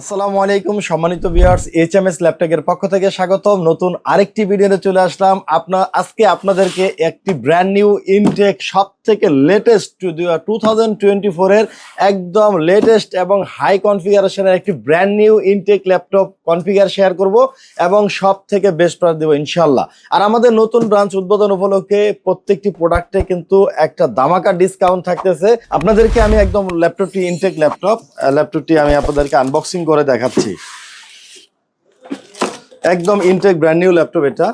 আসসালামু আলাইকুম, সম্মানিত ভিউয়ার্স এইচ এম এস ল্যাপটপের পক্ষ থেকে স্বাগতম। নতুন আরেকটি ভিডিওতে চলে আসলাম। আপনার আজকে আপনাদেরকে একটি ব্র্যান্ড নিউ ইনটেক সব থেকে লেটেস্ট টু থাউজেন্ড টোয়েন্টি ফোরের একদম লেটেস্ট এবং হাই কনফিগারেশনের একটি brand new intact laptop configure share করব এবং সব থেকে বেস্ট প্রাইস দেবো ইনশাল্লাহ আর আমাদের নতুন ব্রাঞ্চ উদ্বোধন উপলক্ষে প্রত্যেকটি প্রোডাক্টে কিন্তু একটা দামাকা ডিসকাউন্ট থাকতেছে। আপনাদেরকে আমি একদম ল্যাপটপটি ইনটেক ল্যাপটপ ল্যাপটপটি আমি আপনাদেরকে আনবক্সিং করে দেখাচ্ছি। একদম ইনটেক ব্র্যান্ড নিউ ল্যাপটপ এটা।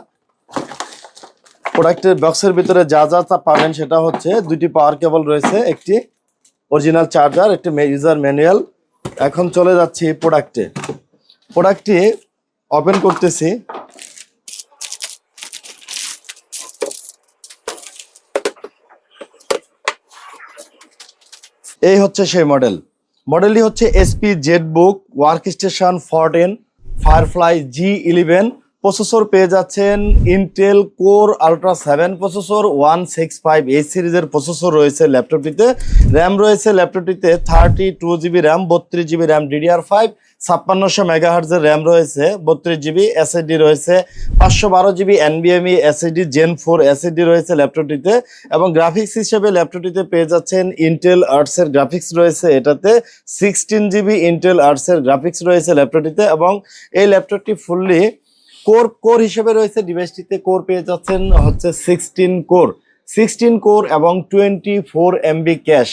প্রোডাক্টের বক্সের ভিতরে যা যা তা পাবেন সেটা হচ্ছে দুটি পাওয়ার কেবল রয়েছে, একটি অরিজিনাল চার্জার একটি ইউজার ম্যানুয়াল এখন চলে যাচ্ছি প্রোডাক্টে প্রোডাক্টটি ওপেন করতেছি। এই হচ্ছে সেই মডেল মডেলটি হচ্ছে HP Z book workstation fourteen Firefly G eleven processor পেয়ে যাচ্ছেন Intel core ultra seven processor one six five এই সিরিজের প্রসেসর রয়েছে ল্যাপটপটিতে। র্যাম রয়েছে ল্যাপটপটিতে থার্টি টু জিবি র্যাম বত্রিশ জিবি র্যাম ডিডিআর ফাইভ ছাপ্পান্নশো মেগাহার্জের র্যাম রয়েছে, বত্রিশ জিবি এসএসডি রয়েছে, পাঁচশো বারো জিবি এনবিএমই এসএসডি জেন ফোর এসএসডি রয়েছে ল্যাপটপটিতে এবং গ্রাফিক্স হিসেবে ল্যাপটপটিতে পেয়ে যাচ্ছেন ইন্টেল আর্টসের গ্রাফিক্স রয়েছে এটাতে সিক্সটিন জিবি ইন্টেল আর্টসের গ্রাফিক্স রয়েছে ল্যাপটপটিতে এবং এই ল্যাপটপটি ফুললি কোর কোর হিসেবে রয়েছে ডিভাইসটিতে কোর পেয়ে যাচ্ছেন হচ্ছে সিক্সটিন কোর। সিক্সটিন কোর এবং টোয়েন্টি ফোর এমবি ক্যাশ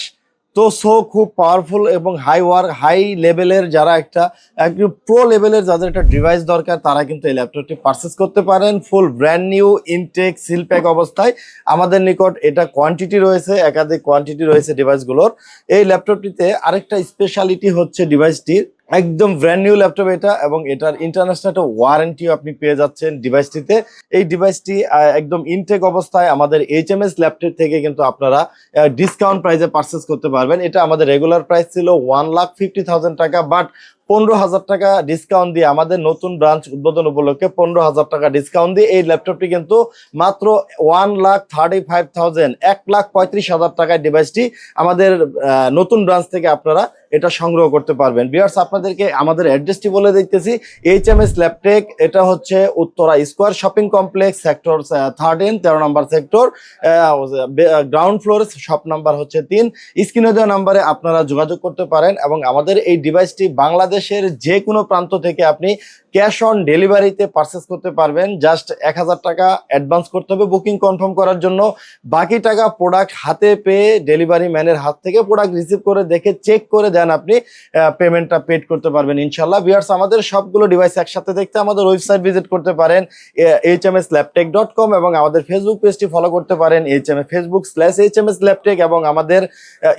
তো সো খুব পাওয়ারফুল এবং হাই ওয়ার্ক হাই লেভেলের যারা একটা একটু প্রো লেভেলের যাদের একটা ডিভাইস দরকার, তারা কিন্তু এই ল্যাপটপটি পারচেস করতে পারেন full brand new intact seal pack অবস্থায়। আমাদের নিকট এটা কোয়ান্টিটি রয়েছে, একাধিক কোয়ান্টিটি রয়েছে ডিভাইসগুলোর এই ল্যাপটপটিতে আরেকটা স্পেশালিটি হচ্ছে ডিভাইসটির একদম ব্র্যান্ড নিউ ল্যাপটপ এটা এবং এটার ইন্টারন্যাশনাল একটা ওয়ারেন্টিও আপনি পেয়ে যাচ্ছেন ডিভাইসটিতে এই ডিভাইসটি একদম ইনটেক অবস্থায় আমাদের এইচ এম এস ল্যাপটপ থেকে কিন্তু আপনারা ডিসকাউন্ট প্রাইসে পারচেস করতে পারবেন। এটা আমাদের রেগুলার প্রাইস ছিল ওয়ান লাখ ফিফটি থাউজেন্ড টাকা বাট পনেরো হাজার টাকা ডিসকাউন্ট দিয়ে আমাদের নতুন ব্রাঞ্চ উদ্বোধন উপলক্ষে পনেরো হাজার টাকা ডিসকাউন্ট দিয়ে এই ল্যাপটপটি কিন্তু মাত্র one lakh thirty five thousand এক লাখ পঁয়ত্রিশ হাজার টাকায় ডিভাইসটি আমাদের নতুন ব্রাঞ্চ থেকে আপনারা এটা সংগ্রহ করতে পারবেন। বিয়ার্স আপনাদেরকে আমাদের অ্যাড্রেসটি বলে দেখতেছি এইচ এম এস ল্যাপটেক এটা হচ্ছে Uttara square shopping complex sector thirteen তেরো নম্বর sector ground floor shop number হচ্ছে তিন। স্ক্রিনে দেওয়া নাম্বারে আপনারা যোগাযোগ করতে পারেন এবং আমাদের এই ডিভাইসটি বাংলাদেশের যে কোনো প্রান্ত থেকে আপনি ক্যাশ অন ডেলিভারিতে পারচেস করতে পারবেন। জাস্ট এক হাজার টাকা অ্যাডভান্স করতে হবে। বুকিং কনফার্ম করার জন্য বাকি টাকা প্রোডাক্ট হাতে পেয়ে ডেলিভারি ম্যানের হাত থেকে প্রোডাক্ট রিসিভ করে দেখে চেক করে দেন আপনি পেমেন্টটা পেড করতে পারবেন ইনশাল্লাহ বিয়ার্স আমাদের সবগুলো ডিভাইস একসাথে দেখতে আমাদের ওয়েবসাইট ভিজিট করতে পারেন H M S Laptech dot com এবং আমাদের ফেসবুক পেজটি ফলো করতে পারেন H M A Facebook slash H M S Laptech এবং আমাদের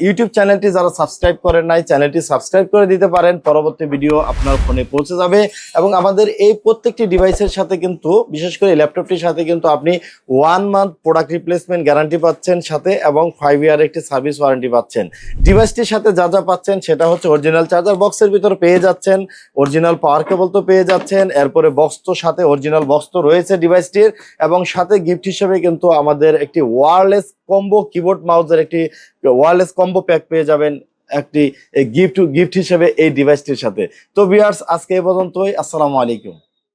ইউটিউব চ্যানেলটি যারা সাবস্ক্রাইব করেন নাই চ্যানেলটি সাবস্ক্রাইব করে দিতে পারেন। পরবর্তী ভিডিও আপনার ফোনে পৌঁছে যাবে এবং আমাদের এই প্রত্যেকটি ডিভাইসের সাথে কিন্তু, বিশেষ করে ল্যাপটপটির সাথে কিন্তু আপনি one month product replacement guarantee পাচ্ছেন সাথে এবং ফাইভ ইয়ার একটি সার্ভিস ওয়ারেন্টি পাচ্ছেন। ডিভাইসটির সাথে যা যা পাচ্ছেন সেটা হচ্ছে অরিজিনাল চার্জার বক্সের ভিতর পেয়ে যাচ্ছেন অরিজিনাল পাওয়ার কেবল তো পেয়ে যাচ্ছেন, এরপরে বক্স তো সাথে অরিজিনাল বক্স তো রয়েছে ডিভাইসটির এবং সাথে গিফট হিসেবে কিন্তু আমাদের একটি ওয়ারলেস কম্বো কিবোর্ড মাউসের একটি ওয়ারলেস কম্বো প্যাক পেয়ে যাবেন। একটি গিফট গিফট হিসেবে এই ডিভাইসটির সাথে। তো বিয়ার্স আজকে এই পর্যন্তই। আসসালামু আলাইকুম।